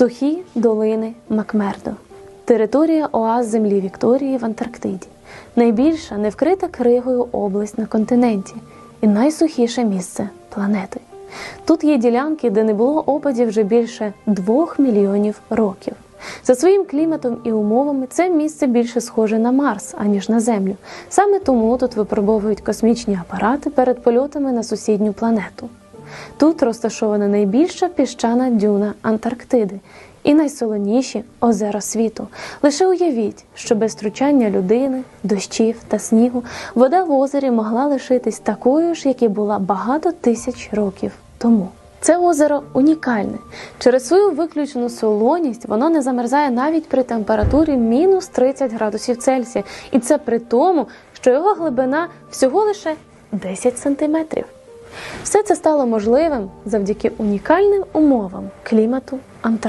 Сухі долини Макмердо. Територія оаз землі Вікторії в Антарктиді. Найбільша невкрита кригою область на континенті і найсухіше місце планети. Тут є ділянки, де не було опадів вже більше двох мільйонів років. За своїм кліматом і умовами це місце більше схоже на Марс, аніж на Землю. Саме тому тут випробовують космічні апарати перед польотами на сусідню планету. Тут розташована найбільша піщана дюна Антарктиди і найсолоніші озера світу. Лише уявіть, що без втручання людини, дощів та снігу вода в озері могла лишитись такою ж, як і була багато тисяч років тому. Це озеро унікальне. Через свою виключену солоність воно не замерзає навіть при температурі мінус 30 градусів Цельсія. І це при тому, що його глибина всього лише 10 сантиметрів. Все це стало можливим завдяки унікальним умовам клімату Антарктиди.